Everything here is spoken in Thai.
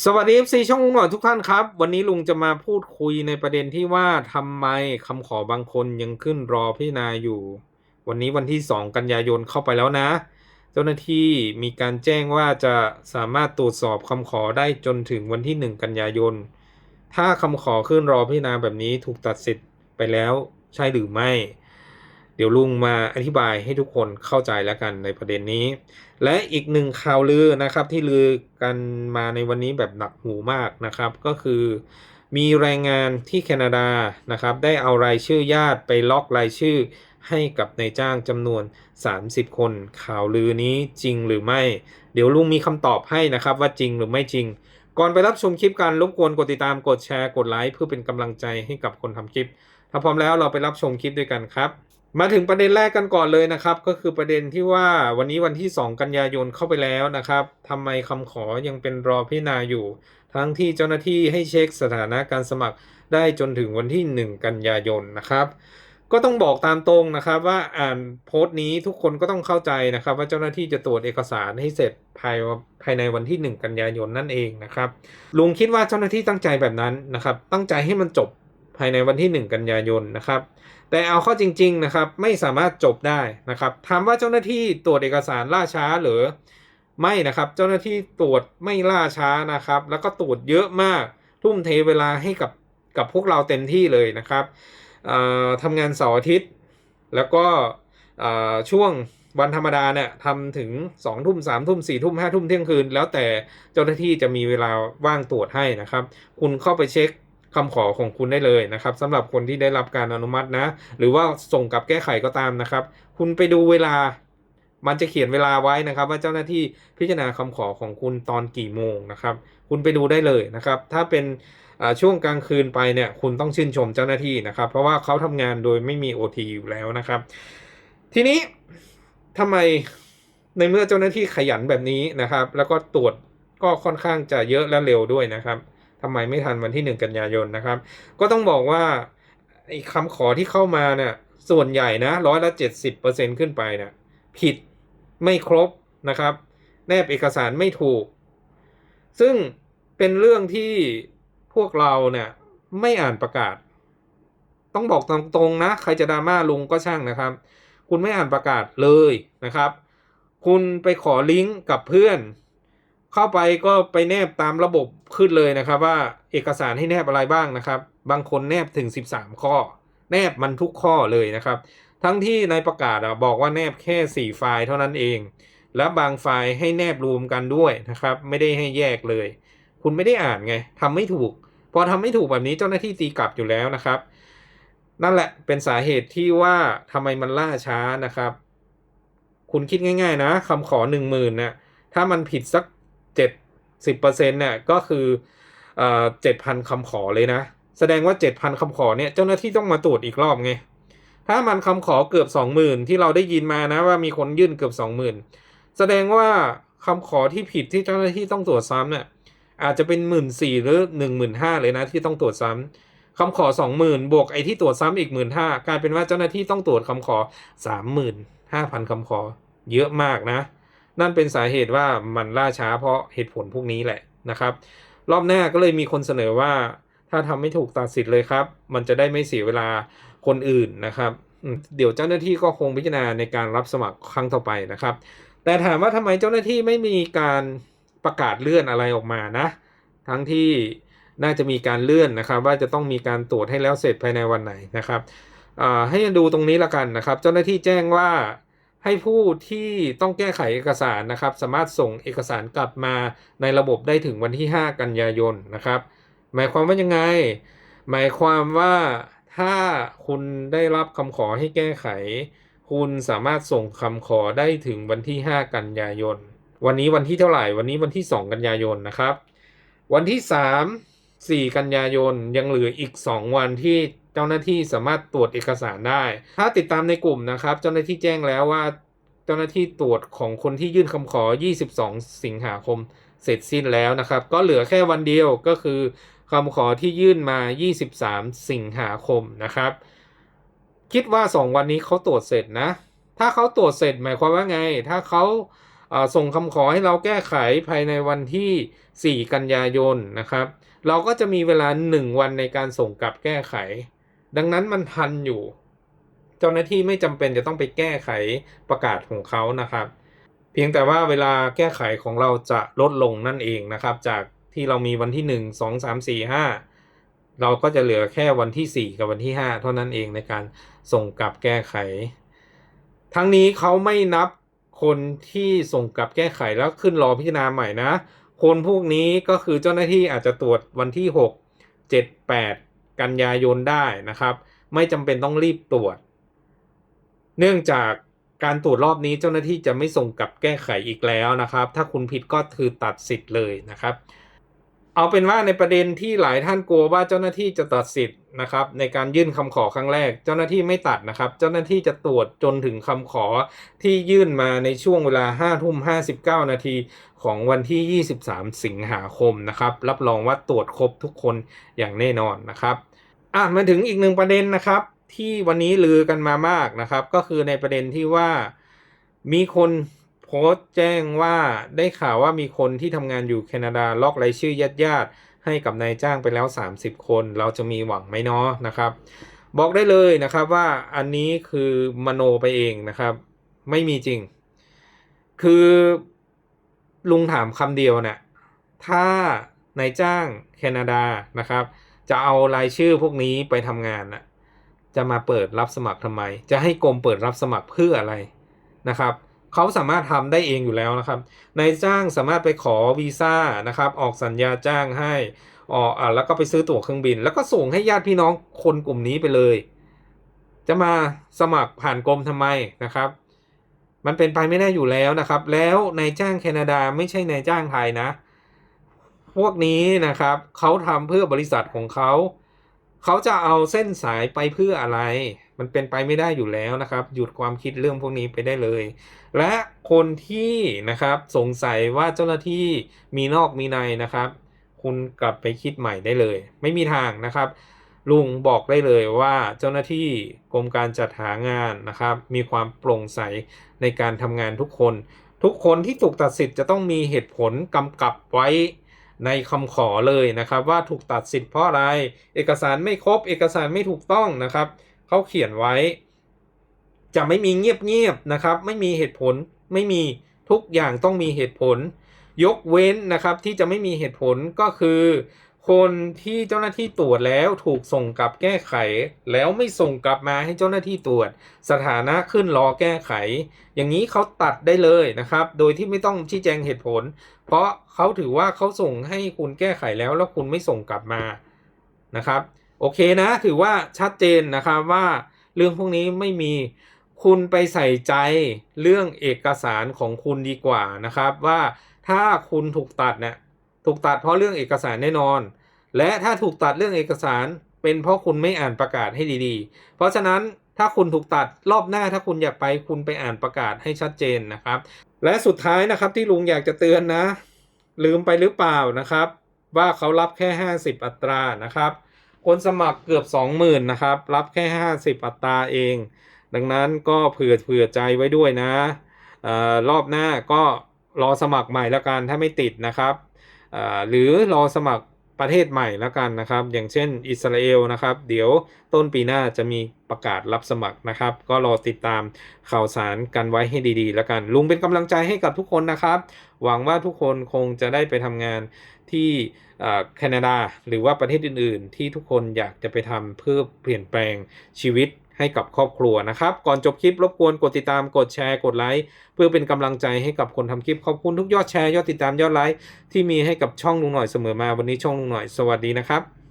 สวัสดี FC ช่องลุงหน่อยทุกท่านครับ วันนี้ลุงจะมาพูดคุยในประเด็นที่ว่าทำไมคำขอบางคนยังขึ้นรอพิจารณาอยู่ วันนี้วันที่ 2 กันยายนเข้าไปแล้วนะ เจ้าหน้าที่มีการแจ้งว่าจะสามารถตรวจสอบคำขอได้จนถึงวันที่ 1 กันยายน ถ้าคำขอขึ้นรอพิจารณาแบบนี้ถูกตัดสิทธิ์ไปแล้วใช่หรือไม่ เดี๋ยวลุงมาอธิบายให้ทุกคนเข้าใจแล้วกันในประเด็นนี้ และอีกหนึ่งข่าวลือนะครับที่ลือกันมาในวันนี้แบบหนักหูมากนะครับ ก็คือมีแรงงานที่แคนาดานะครับ ได้เอารายชื่อญาติไปล็อกรายชื่อให้กับนายจ้างจำนวน 30 คน ข่าวลือนี้จริงหรือไม่ เดี๋ยวลุงมีคำตอบให้นะครับว่าจริงหรือไม่จริง ก่อนไปรับชมคลิปกันรบกวนกดติดตามกดแชร์กดไลค์เพื่อเป็นกำลังใจให้กับคนทำคลิป ถ้าพร้อมแล้วเราไปรับชมคลิปด้วยกันครับ มาถึงประเด็นแรกกันก่อนเลยนะครับ ก็คือประเด็นที่ว่าวันนี้วันที่ 2 กันยายนเข้าไปแล้วนะครับทำไมคำขอยังเป็นรอพิจารณาอยู่ ทั้งที่เจ้าหน้าที่ให้เช็คสถานะการสมัครได้จนถึงวันที่ 1 กันยายนนะครับ ก็ต้องบอกตามตรงนะครับ ว่าอ่านโพสต์นี้ทุกคนก็ต้องเข้าใจนะครับ ว่าเจ้าหน้าที่จะตรวจเอกสารให้เสร็จภายภายในวันที่ 1 กันยายนนั่นเองนะครับลุงคิดว่าเจ้าหน้าที่ตั้งใจแบบนั้นนะครับ ตั้งใจให้มันจบภายในวันที่ 1 กันยายนนะครับ แต่เอาเข้าจริง ๆ นะครับ ไม่สามารถจบได้นะครับถามว่าเจ้าหน้าที่ตรวจเอกสารล่าช้าหรือ ไม่นะครับ เจ้าหน้าที่ตรวจไม่ล่าช้านะครับ แล้วก็ตรวจเยอะมาก ทุ่มเทเวลาให้กับกับพวกเราเต็มที่เลยนะครับทำงานเสาร์อาทิตย์ แล้วก็ช่วงวันธรรมดาเนี่ยทำถึง2องทุ่มสามทุ่มสี่ทุ่มห้าทุ่มเที่ยงคืน แล้วแต่เจ้าหน้าที่จะมีเวลาว่างตรวจให้นะครับ คุณเข้าไปเช็ค คำขอของคุณได้เลยนะครับสำหรับคนที่ได้รับการอนุมัตินะ หรือว่าส่งกลับแก้ไขก็ตามนะครับ คุณไปดูเวลามันจะเขียนเวลาไว้นะครับ ว่าเจ้าหน้าที่พิจารณาคำขอของคุณตอนกี่โมงนะครับ คุณไปดูได้เลยนะครับ ถ้าเป็นช่วงกลางคืนไปเนี่ยคุณต้องชื่นชมเจ้าหน้าที่นะครับ เพราะว่าเขาทำงานโดยไม่มี OT อยู่แล้วนะครับ ทีนี้ทำไมในเมื่อเจ้าหน้าที่ขยันแบบนี้นะครับ แล้วก็ตรวจก็ค่อนข้างจะเยอะและเร็วด้วยนะครับ ทำไมไม่ทันวันที่หนึ่งกันยายนนะครับ ก็ต้องบอกว่าไอ้คำขอที่เข้ามาเนี่ยส่วนใหญ่นะร้อยละเจ็ดสิบเปอร์เซ็นขึ้นไปเนี่ยผิดไม่ครบนะครับ แนบเอกสารไม่ถูก ซึ่งเป็นเรื่องที่พวกเราเนี่ยไม่อ่านประกาศ ต้องบอกตรงๆนะ ใครจะดราม่าลุงก็ช่างนะครับ คุณไม่อ่านประกาศเลยนะครับ คุณไปขอลิงก์กับเพื่อน เข้าไปก็ไปแนบตามระบบขึ้นเลยนะครับ ว่าเอกสารให้แนบอะไรบ้างนะครับ บางคนแนบถึง 13 ข้อ แนบมันทุกข้อเลยนะครับ ทั้งที่ในประกาศอะบอกว่าแนบแค่ 4 ไฟล์เท่านั้นเอง และบางไฟล์ให้แนบรวมกันด้วยนะครับ ไม่ได้ให้แยกเลย คุณไม่ได้อ่านไงทำไม่ถูก พอทำไม่ถูกแบบนี้เจ้าหน้าที่ตีกลับอยู่แล้วนะครับ นั่นแหละเป็นสาเหตุที่ว่าทำไมมันล่าช้านะครับ คุณคิดง่าย ๆ นะคำขอหนึ่งหมื่นเนี่ยถ้ามันผิดสัก เจ็ดสิบเปอร์เซ็นต์เนี่ยก็คือเจ็ดพันคำขอเลยนะ แสดงว่าเจ็ดพันคำขอเนี่ยเจ้าหน้าที่ต้องมาตรวจอีกรอบไง ถ้ามันคำขอเกือบสองหมื่นที่เราได้ยินมานะว่ามีคนยื่นเกือบสองหมื่นแสดงว่าคำขอที่ผิดที่เจ้าหน้าที่ต้องตรวจซ้ำเนี่ยอาจจะเป็นหมื่นสี่หรือหนึ่งหมื่นห้าเลยนะที่ต้องตรวจซ้ำคำขอสองหมื่นบวกไอ้ที่ตรวจซ้ำอีกหมื่นห้ากลายเป็นว่าเจ้าหน้าที่ต้องตรวจคำขอสามหมื่นห้าพันคำขอ เยอะมากนะ นั่นเป็นสาเหตุว่ามันล่าช้าเพราะเหตุผลพวกนี้แหละนะครับ รอบหน้าก็เลยมีคนเสนอว่า ถ้าทำไม่ถูกตัดสิทธิ์เลยครับ มันจะได้ไม่เสียเวลาคนอื่นนะครับเดี๋ยวเจ้าหน้าที่ก็คงพิจารณาในการรับสมัครครั้งต่อไปนะครับ แต่ถามว่าทำไมเจ้าหน้าที่ไม่มีการประกาศเลื่อนอะไรออกมานะ ทั้งที่น่าจะมีการเลื่อนนะครับ ว่าจะต้องมีการตรวจให้แล้วเสร็จภายในวันไหนนะครับให้ดูตรงนี้ละกันนะครับ เจ้าหน้าที่แจ้งว่า ให้ผู้ที่ต้องแก้ไขเอกสารนะครับ สามารถส่งเอกสารกลับมาในระบบได้ถึงวันที่ 5 กันยายนนะครับ หมายความว่ายังไง หมายความว่าถ้าคุณได้รับคำขอให้แก้ไข คุณสามารถส่งคำขอได้ถึงวันที่ 5 กันยายน วันนี้วันที่เท่าไหร่ วันนี้วันที่ 2 กันยายนนะครับ วันที่ 3 4 กันยายนยังเหลืออีก 2 วันที่ เจ้าหน้าที่สามารถตรวจเอกสารได้ ถ้าติดตามในกลุ่มนะครับ เจ้าหน้าที่แจ้งแล้วว่า เจ้าหน้าที่ตรวจของคนที่ยื่นคำขอ 22 สิงหาคม เสร็จสิ้นแล้วนะครับ ก็เหลือแค่วันเดียวก็คือคำขอที่ยื่นมา 23 สิงหาคมนะครับ คิดว่า 2 วันนี้เขาตรวจเสร็จนะ ถ้าเขาตรวจเสร็จหมายความว่าไง ถ้าเขาอ่าส่งคำขอให้เราแก้ไขภายในวันที่ 4 กันยายนนะครับ เราก็จะมีเวลา 1 วันในการส่งกลับแก้ไข ดังนั้นมันทันอยู่ เจ้าหน้าที่ไม่จำเป็นจะต้องไปแก้ไขประกาศของเขานะครับ เพียงแต่ว่าเวลาแก้ไขของเราจะลดลงนั่นเองนะครับ จากที่เรามีวันที่ 1 2 3 4 5 เราก็จะเหลือแค่วันที่ 4 กับวันที่ 5 เท่านั้นเองในการส่งกลับแก้ไข ทั้งนี้เขาไม่นับคนที่ส่งกลับแก้ไขแล้วขึ้นรอพิจารณาใหม่นะ คนพวกนี้ก็คือเจ้าหน้าที่อาจจะตรวจวันที่ 6 7 8 กันยายนได้นะครับ ไม่จำเป็นต้องรีบตรวจ เนื่องจากการตรวจรอบนี้เจ้าหน้าที่จะไม่ส่งกลับแก้ไขอีกแล้วนะครับ ถ้าคุณผิดก็คือตัดสิทธิ์เลยนะครับ เอาเป็นว่าในประเด็นที่หลายท่านกลัวว่าเจ้าหน้าที่จะตัดสิทธิ์นะครับ ในการยื่นคำขอครั้งแรก เจ้าหน้าที่ไม่ตัดนะครับ เจ้าหน้าที่จะตรวจจนถึงคำขอที่ยื่นมาในช่วงเวลา5ทุ่ม59นาทีของวันที่ 23 สิงหาคมนะครับ รับรองว่าตรวจครบทุกคนอย่างแน่นอนนะครับอะมาถึงอีกหนึ่งประเด็นนะครับ ที่วันนี้ลือกันมามากนะครับ ก็คือในประเด็นที่ว่ามีคน พสต์แจ้งว่าได้ข่าวว่ามีคนที่ทำงานอยู่แคนาดาล็อกรายชื่อญาติญาติๆให้กับนายจ้างไปแล้ว 30 คน เราจะมีหวังไหมเนาะนะครับ บอกได้เลยนะครับว่าอันนี้คือมโนไปเองนะครับ ไม่มีจริง คือลุงถามคำเดียวเนี่ยถ้านายจ้างแคนาดานะครับ จะเอารายชื่อพวกนี้ไปทำงานนะจะมาเปิดรับสมัครทำไม จะให้กรมเปิดรับสมัครเพื่ออะไรนะครับ เขาสามารถทำได้เองอยู่แล้วนะครับนายจ้างสามารถไปขอวีซ่านะครับ ออกสัญญาจ้างให้ออกอะแล้วก็ไปซื้อตั๋วเครื่องบิน แล้วก็ส่งให้ญาติพี่น้องคนกลุ่มนี้ไปเลย จะมาสมัครผ่านกรมทำไมนะครับ มันเป็นไปไม่ได้อยู่แล้วนะครับ แล้วนายจ้างแคนาดาไม่ใช่นายจ้างไทยนะ พวกนี้นะครับเขาทำเพื่อบริษัทของเขาเขาจะเอาเส้นสายไปเพื่ออะไร มันเป็นไปไม่ได้อยู่แล้วนะครับ หยุดความคิดเรื่องพวกนี้ไปได้เลย และคนที่นะครับสงสัยว่าเจ้าหน้าที่มีนอกมีในนะครับ คุณกลับไปคิดใหม่ได้เลย ไม่มีทางนะครับ ลุงบอกได้เลยว่าเจ้าหน้าที่กรมการจัดหางานนะครับ มีความโปร่งใสในการทำงานทุกคน ทุกคนที่ถูกตัดสิทธิ์จะต้องมีเหตุผลกำกับไว้ในคำขอเลยนะครับว่าถูกตัดสิทธิ์เพราะอะไร เอกสารไม่ครบ เอกสารไม่ถูกต้องนะครับ เขาเขียนไว้ จะไม่มีเงียบๆนะครับ ไม่มีเหตุผลไม่มีทุกอย่างต้องมีเหตุผล ยกเว้นนะครับที่จะไม่มีเหตุผลก็คือ คนที่เจ้าหน้าที่ตรวจแล้วถูกส่งกลับแก้ไข แล้วไม่ส่งกลับมาให้เจ้าหน้าที่ตรวจ สถานะขึ้นรอแก้ไข อย่างนี้เขาตัดได้เลยนะครับ โดยที่ไม่ต้องชี้แจงเหตุผล เพราะเขาถือว่าเขาส่งให้คุณแก้ไขแล้วแล้วคุณไม่ส่งกลับมานะครับ โอเคนะ ถือว่าชัดเจนนะครับว่าเรื่องพวกนี้ไม่มีคุณไปใส่ใจเรื่องเอกสารของคุณดีกว่านะครับว่าถ้าคุณถูกตัดเนี่ยถูกตัดเพราะเรื่องเอกสารแน่นอน และถ้าถูกตัดเรื่องเอกสารเป็นเพราะคุณไม่อ่านประกาศให้ดีๆ เพราะฉะนั้นถ้าคุณถูกตัดรอบหน้าถ้าคุณอยากไปคุณไปอ่านประกาศให้ชัดเจนนะครับ และสุดท้ายนะครับที่ลุงอยากจะเตือนนะ ลืมไปหรือเปล่านะครับ ว่าเขารับแค่ 50 อัตรานะครับ คนสมัครเกือบ 20,000นะครับ รับแค่ 50 อัตราเอง ดังนั้นก็เผื่อเผื่อใจไว้ด้วยนะออรอบหน้าก็รอสมัครใหม่แล้วกันถ้าไม่ติดนะครับ หรือรอสมัคร ประเทศใหม่แล้วกันนะครับ อย่างเช่นอิสราเอลนะครับ เดี๋ยวต้นปีหน้าจะมีประกาศรับสมัครนะครับ ก็รอติดตามข่าวสารกันไว้ให้ดีๆ แล้วกัน ลุงเป็นกำลังใจให้กับทุกคนนะครับ หวังว่าทุกคนคงจะได้ไปทำงานที่แคนาดาหรือว่าประเทศอื่นๆ ที่ทุกคนอยากจะไปทำเพื่อเปลี่ยนแปลงชีวิต ให้กับครอบครัวนะครับ ก่อนจบคลิปรบกวนกดติดตามกดแชร์กดไลค์เพื่อเป็นกำลังใจให้กับคนทำคลิปขอบคุณทุกยอดแชร์ยอดติดตามยอดไลค์ที่มีให้กับช่องลุงหน่อยเสมอมาวันนี้ช่องลุงหน่อยสวัสดีนะครับ